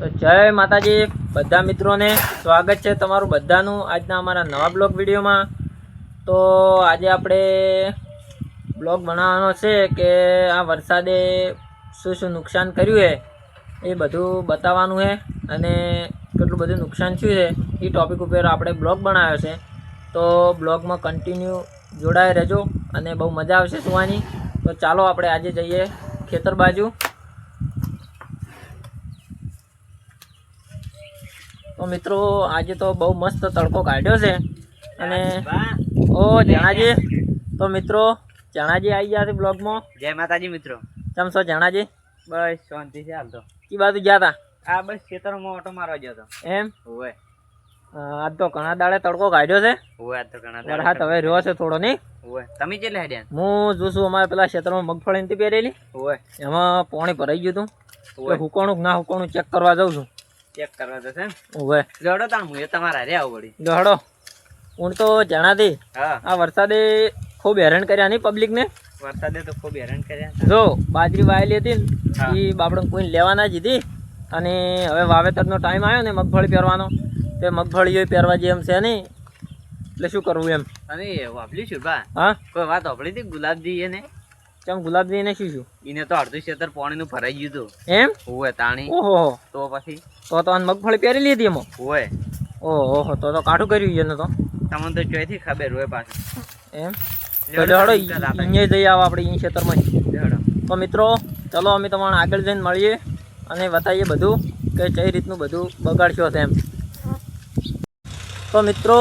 તો જય માતાજી, બધા મિત્રોને સ્વાગત છે તમારું બધાનું આજના અમારા નવા બ્લોગ વિડીયોમાં. તો આજે આપણે બ્લોગ બનાવવાનો છે કે આ વરસાદે શું શું નુકસાન કર્યું છે એ બધું બતાવવાનું છે અને કેટલું બધું નુકસાન થયું છે એ ટોપિક ઉપર આપણે બ્લોગ બનાવ્યો છે. તો બ્લોગમાં કન્ટિન્યુ જોડાય રહેજો અને બહુ મજા આવશે સુવાની તો ચાલો આપણે આજે જઈએ ખેતર બાજુ. તો મિત્રો આજે તો બહુ મસ્ત તડકો કાઢ્યો છે. અને ઓ જણાજી. તો મિત્રો જણાજી આવી ગયા છે બ્લોગમાં. જય માતાજી મિત્રો. કેમ છો જણાજી? બસ શાંતિ છે હાલ તો. કી બાજુ ગયા હતા આ બસ ખેતરમાં ઓટો મારવા ગયો હતો એમ? હોય આજ તો ઘણા દાડે તડકો કાઢ્યો છે. તો ઘણા હવે રહ્યો છે થોડો નહીં? ઓવે તમે કેટલે હેડ્યા? હું જોઉં અમારે પેલા ક્ષેત્રમાં મગફળી નથી પહેરેલી હોય એમાં પાણી ભરાઈ ગયું હતું. હુકોણું ના હુકોણું ચેક કરવા જાઉં છું. ચેક કરવા જશે ઓવે દોડો તાણ હું એ તમારા રે આવું વળી. દોડો. હું તો જણાતી. હા. આ વરસાદે ખૂબ હેરાન કર્યા નહીં પબ્લિકને વરસાદે તો ખૂબ હેરાન કર્યા જો બાજરી વાયેલી હતી ને એ બાપડો કોઈ લેવાના જ હતી. અને હવે વાવેતરનો ટાઈમ આવ્યો ને મગફળી પહેરવાનો. તે મગફળીઓ પહેરવા જેમ છે નહીં એટલે શું કરવું એમ? અને વાપરી છું બા. હા? કોઈ વાત વાપરી હતી? ગુલાબજી એને? કેમ ગુલાબજીને શું શું એને તો અડધું ક્ષેત્ર પાણીનું ભરાઈ ગયું હતું. એમ? હોય તાણી. ઓહો તો પછી? તો તો મગફળી પહેરી લીધી એમાં? હોય ઓહો તો તો કાઠું કર્યું છે ને તો. તમને તો ચોયથી ખબર હોય પાછું. એમ? તો. અહીંયા જઈ આવો આપણે અહીં ક્ષેત્રમાં તો મિત્રો ચલો અમે તમારે આગળ જઈને મળીએ અને બતાવીએ બધું કે કઈ રીતનું બધું બગાડશો તેમ. એમ તો મિત્રો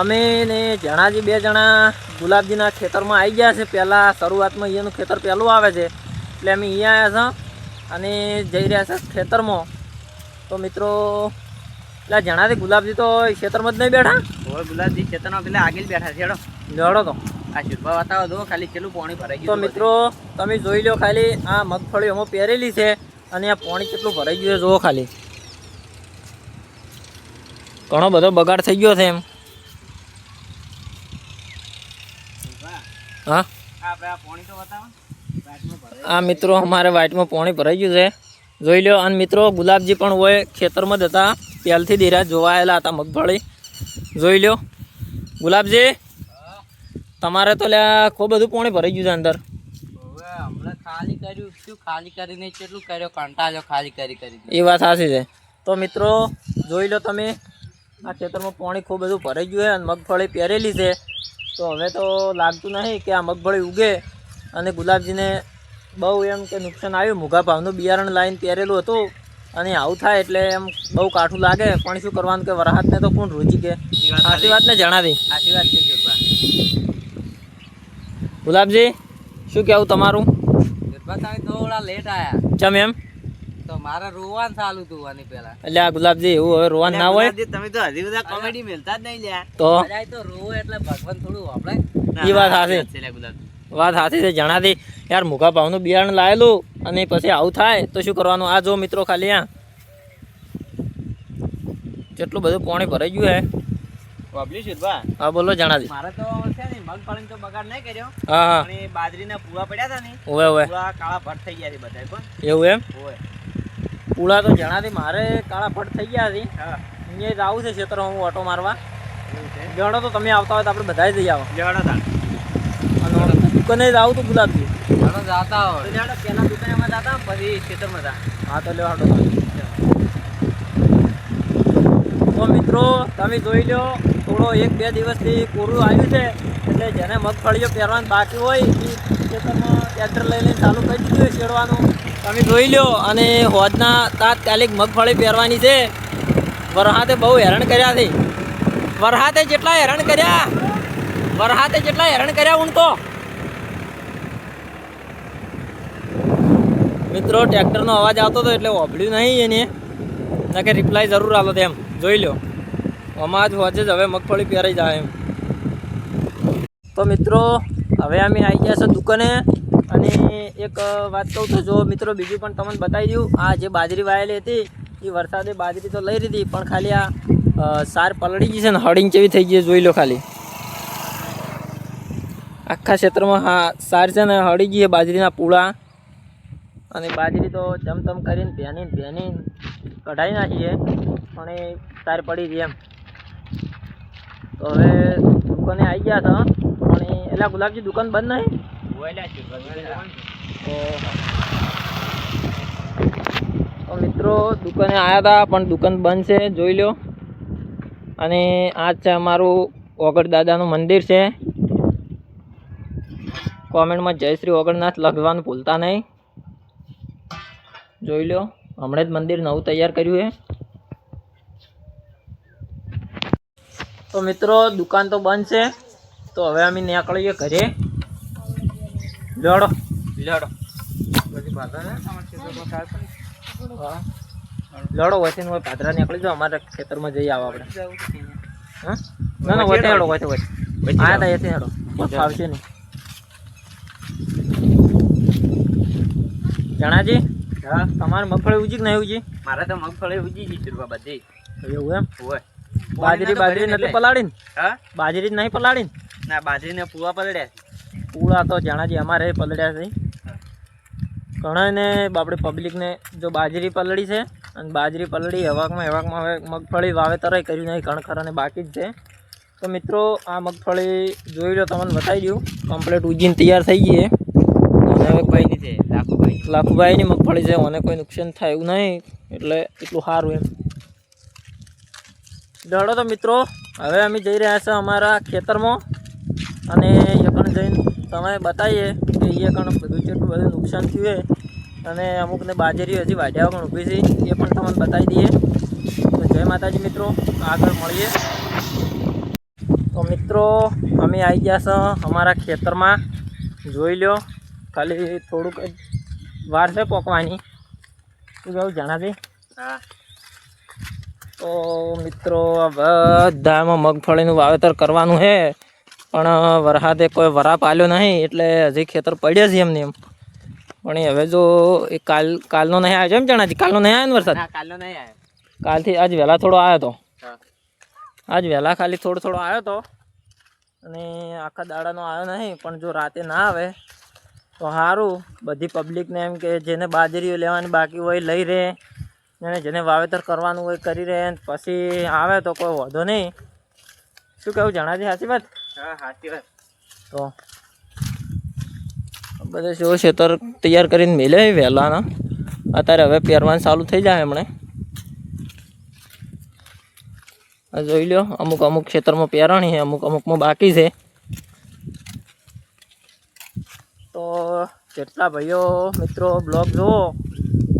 અમે ને જણાજી બે જણા ગુલાબજીના ખેતરમાં આવી ગયા છે. પહેલાં શરૂઆતમાં અહીંયાનું ખેતર પહેલું આવે છે. એટલે અમે અહીંયા આવ્યા છે અને જઈ રહ્યા છે ખેતરમાં. તો મિત્રો એટલે જણાથી ગુલાબજી તો ખેતરમાં જ નહીં બેઠા? હવે ગુલાબજી ખેતરમાં પેલા આગળ બેઠા છે. હેડો. તો. આ શુભા બતાવો દો ખાલી કેટલું પાણી ભરાઈ ગયું તો મિત્રો તમે જોઈ લો ખાલી આ મગફળી એમાં પહેરેલી છે અને આ પાણી કેટલું ભરાઈ ગયું છે જુઓ ખાલી. ઘણો બધો બગાડ થઈ ગયો છે એમ. હા? આ મિત્રો અમારે વાઇટમાં પાણી ભરાઈ ગયું છે. જોઈ લો અને મિત્રો ગુલાબજી પણ હોય ખેતરમાં જ હતા. પહેલથી દીરા જોવાયેલા હતા મગફળી. જોઈ લો ગુલાબજી તમારે તો લ્યા ખૂબ બધું પાણી ભરાઈ ગયું છે અંદર. હવે હમણાં ખાલી કર્યું. શું ખાલી કરીને કેટલું કર્યો? કંટાળ્યો ખાલી કરી કરી એ વાત સાચી છે. તો મિત્રો જોઈ લો તમે આ ખેતરમાં પાણી ખૂબ બધું ભરાઈ ગયું છે અને મગફળી પહેરેલી છે. તો હવે તો લાગતું નહીં કે આ મગફળી ઉગે અને ગુલાબજીને બહુ એમ કે નુકસાન આવ્યું. મોઘા ભાવનું બિયારણ લાઈન પહેરેલું હતું અને આવું થાય એટલે એમ બહુ કાઠું લાગે. પણ શું કરવાનું કે વરાહતને તો કોણ રૂચી કે? સાચી વાત ને જણાવી. સાચી વાત છે ગુલાબજી શું કહેવું તમારું? થોડા લેટ આવ્યા ચમ એમ? તો મારે રોવાનું ચાલુ હતું આની પહેલા. એટલે આ ગુલાબજી એવું હવે રોવાનું ના હોય? તમે તો હજી બધા કોમેડી મેલતા જ નહીં લ્યા. તો? તો રોવો એટલે ભગવાન થોડું આપણે ઈ વાત સાચી. વાત સાચી છે જણાતી. યાર ભાવનું બિયારણ લાયેલું અને પછી આવું થાય તો શું કરવાનું? આ જો મિત્રો ખાલી આ. કેટલું બધું પાણી ભરાઈ ગયું હે. હા બોલો જણાજી. મારે તો છે ને તો બગાડ નહીં કર્યો. હા હા. બાજરીના પૂરા પડ્યા હતા ને ઓવે ઓવે. કાળા ભટ થઈ ગયા છે બધા પણ. એવું એમ? હોય પૂળા તો જણાતી મારે કાળા ફટ થઈ ગયા હતી હા. અહીંયા જ આવું છે ક્ષેત્ર હું ઓટો મારવા. જણો તો તમે આવતા હોય તો આપણે બધા જઈ આવો. તાણ દુકાને જ આવું તો ગુલાબજી ચાલો જાતા હોય. લેવાડો પહેલા દુકાનેમાં જતા પછી ખેતરમાં જા. હા તો હાટો તો મિત્રો તમે જોઈ લો થોડો એક બે દિવસથી કોરું આવ્યું છે એટલે જેને મગફળીઓ પહેરવાની બાકી હોય એ ખેતરમાં ટ્રેક્ટર લઈ લઈને ચાલુ કરી દીધું છે શેડવાનું તમે જોઈ લો, અને હોજના તાત્કાલિક મગફળી પહેરવાની છે. વરહાતે બહુ હેરાન કર્યા છે. વરહાતે જેટલા હેરાન કર્યા, વરહાતે જેટલા હેરાન કર્યા તો. મિત્રો, ટ્રેક્ટરનો અવાજ આવતો હતો એટલે ઓભળ્યું નહીં એને. ના કે રિપ્લાય જરૂર આલો તેમ. જોઈ લો. અમાજ હોજે જ હવે મગફળી પહેરાઈ જાય એમ. તો મિત્રો, હવે અમે આવી ગયા છે દુકાને. અને એક વાત કહું તો જો મિત્રો બીજું પણ તમને બતાવી દઉં, આ જે બાજરી વાયેલી હતી, એ વરસાદે બાજરી તો લઈ લીધી, પણ ખાલી આ સાર પલળી ગઈ છે ને, હળીંગ કેવી થઈ ગઈ જોઈ લો ખાલી. આખા ક્ષેત્રમાં હા, સાર છે ને, હળી ગઈ છે બાજરીના પૂળા. અને બાજરી તો ચમચમ કરીને ભેની ભેની કઢાઈ નાખીએ, પણ એ સાર પડી ગઈ એમ. તો હવે દુકાને આવી ગયા હતા, પણ એ એલા ગુલાબજી દુકાન બંધ નહીં? તો મિત્રો, દુકાને આવ્યા હતા પણ દુકાન બંધ છે, જોઈ લો અને આ છે અમારું ઓગળ દાદાનું મંદિર છે. કોમેન્ટમાં જય શ્રી ઓગળનાથ લખવાનું ભૂલતા નહીં. જોઈ લો હમણાં જ મંદિર નવું તૈયાર કર્યું છે. તો મિત્રો, દુકાન તો બંધ છે. તો હવે અમે નીકળીએ ઘરે. લેડો. લેડો. લડો વસીન હોય પાદરા નીકળી જાવ અમારે ખેતરમાં જઈ આવો આપણે. હા? ના ના વચ્ચે હેડો વચ્ચે વચ્ચે હા તા એથી હેડો. ફાવશે નહીં. જણાજી હા? તમારે મગફળી ઉજી કે નહીં ઉજી મારે તો મગફળી ઉજી ગઈ છે બધી. એવું એમ? હોય. બાજરી બાજરી નથી પલાળીને? હા? બાજરી જ નહીં પલાળીને? ના બાજરીને પૂવા પડ્યા પૂળા તો જાણાજી અમારે પલળ્યા છે. ઘણાને આપણે પબ્લિકને જો બાજરી પલળી છે અને બાજરી પલળી હવાકમાં હવાકમાં હવે મગફળી વાવેતર કર્યું નહીં કણખર અને બાકી જ છે. તો મિત્રો આ મગફળી જોઈ લો તમને બતાવી દઉં. કમ્પ્લીટ ઉજીને તૈયાર થઈ ગઈ છે. અને હવે કોઈ ભાઈ છે લાખુભાઈ. લાખુભાઈની મગફળી છે મને કોઈ નુકસાન થાય એવું નહીં એટલે એટલું સારું એમ. દડો તો મિત્રો હવે અમે જઈ રહ્યા છીએ અમારા ખેતરમાં. અને પણ જઈને તમે બતાવીએ કે એ કણ બધું જેટલું બધું નુકસાન થયું છે. અને અમુકને બાજરી હજી વાઢ્યા પણ ઊભી છે. એ પણ તમને બતાવી દઈએ. તો જય માતાજી મિત્રો આગળ મળીએ. તો મિત્રો અમે આવી ગયા છો અમારા ખેતરમાં. જોઈ લ્યો ખાલી થોડુંક વાર છે પોકવાની. શું કહું જણાવી હા. તો મિત્રો આ બધામાં મગફળીનું વાવેતર કરવાનું છે. પણ વરસાદે કોઈ વરાપ આલ્યો નહીં એટલે હજી ખેતર પડ્યા છે એમને એમ. પણ એ હવે જો એ કાલ કાલનો નહીં આવ્યો એમ જણાજી કાલનો નહીં આવ્યો ને વરસાદ? કાલનો નહીં આવ્યો. કાલથી આજ વહેલા થોડો આવ્યો હતો આજ વહેલા ખાલી થોડો થોડો આવ્યો હતો અને આખા દાડાનો આવ્યો નહીં પણ જો રાતે ના આવે તો સારું બધી પબ્લિકને એમ કે જેને બાજરીઓ લેવાની બાકી હોય લઈ રહે. અને જેને વાવેતર કરવાનું હોય કરી રહે. પછી આવે તો કોઈ વાંધો નહીં. શું કહેવું જણાજી સાચી વાત? હા સાચી તો બધા શું ખેતર તૈયાર કરીને મેલે વહેલાના? અત્યારે હવે પહેરવાનું ચાલુ થઈ જાય એમણે. જોઈ લો અમુક અમુક ખેતરમાં પહેરાણી છે, અમુક અમુકમાં બાકી છે. તો જેટલા ભાઈઓ, મિત્રો, બ્લોગ જુઓ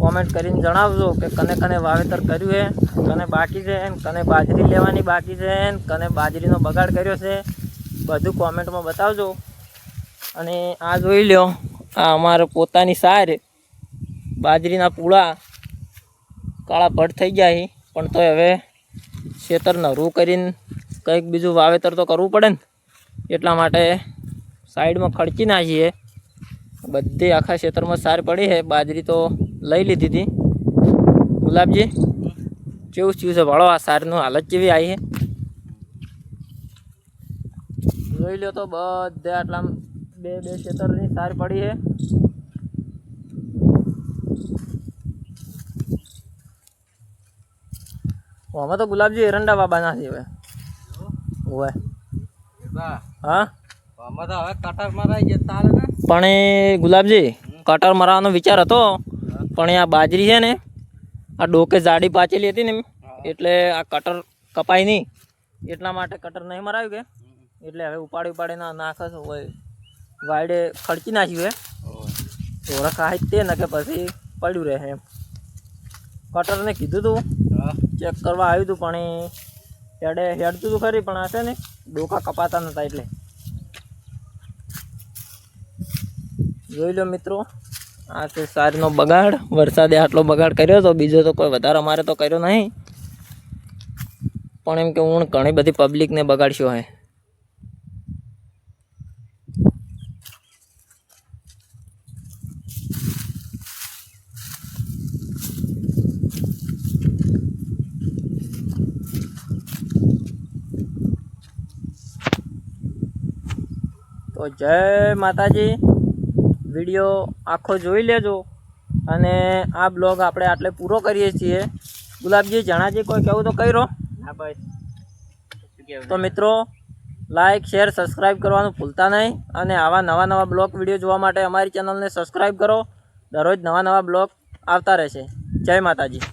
કોમેન્ટ કરીને જણાવજો કે કને કને વાવેતર કર્યું છે, કને બાકી છે કને બાજરી લેવાની બાકી છે કને બાજરીનો બગાડ કર્યો છે. બધું કોમેન્ટમાં બતાવજો. અને આ જોઈ લ્યો, આ અમારે પોતાની સાર, બાજરીના પૂળા, કાળા ભટ્ટ થઈ ગયા છે પણ તો હવે ખેતર નરું કરીને કંઈક બીજું વાવેતર તો કરવું પડે ને. એટલા માટે સાઈડમાં ખડકી નાખીએ. બધી આખા ખેતરમાં સાર પડી છે. બાજરી તો લઈ લીધી હતી. ગુલાબજી, કેવું થયું છે? ભાડો આ સારનું હાલત કેવી આવી છે? જોઈ લો તો બધે આટલા બે બે ખેતરની સાર પડી છે. અમે તો ગુલાબજી એરંડા બાબાના છે હવે. ઓવે હા? અમે તો હવે કટર મરાઈ ગયા ને? પણ એ ગુલાબજી કટર મરાવાનો વિચાર હતો. પણ આ બાજરી છે ને આ ડોકે જાડી પાચેલી હતી ને એટલે આ કટર કપાય નહીં. એટલા માટે કટર નહીં મરાવ્યું કે. એટલે હવે ઉપાડી ઉપાડી ના નાખે છે હોય વાયડે ખડકી નાખ્યું હે. ઓળખ આ તે ને કે પછી પડ્યું રહે એમ. કટરને કીધું તું ચેક કરવા આવ્યું હતું પણ એ હેડે હેડતું હતું ખરી પણ આ છે ને ડોકા કપાતા નતા એટલે. જોઈ લો મિત્રો આ છે સારનો બગાડ. વરસાદે આટલો બગાડ કર્યો તો બીજો તો કોઈ વધારે અમારે તો કર્યો નહીં. પણ એમ કે હું ઘણી બધી પબ્લિકને બગાડશો હે. તો જય માતાજી. વીડિયો આખો જોઈ લેજો. અને આ બ્લોગ આપણે આટલે પૂરો કરીએ છીએ. ગુલાબજી જણાજી કોઈ કહેવું તો કર્યો હા બસ તો મિત્રો લાઇક શેર સબસ્ક્રાઈબ કરવાનું ભૂલતા નહીં. અને આવા નવા નવા બ્લોગ વીડિયો જોવા માટે અમારી ચેનલને સબસ્ક્રાઈબ કરો. દરરોજ નવા નવા બ્લોગ આવતા રહેશે. જય માતાજી.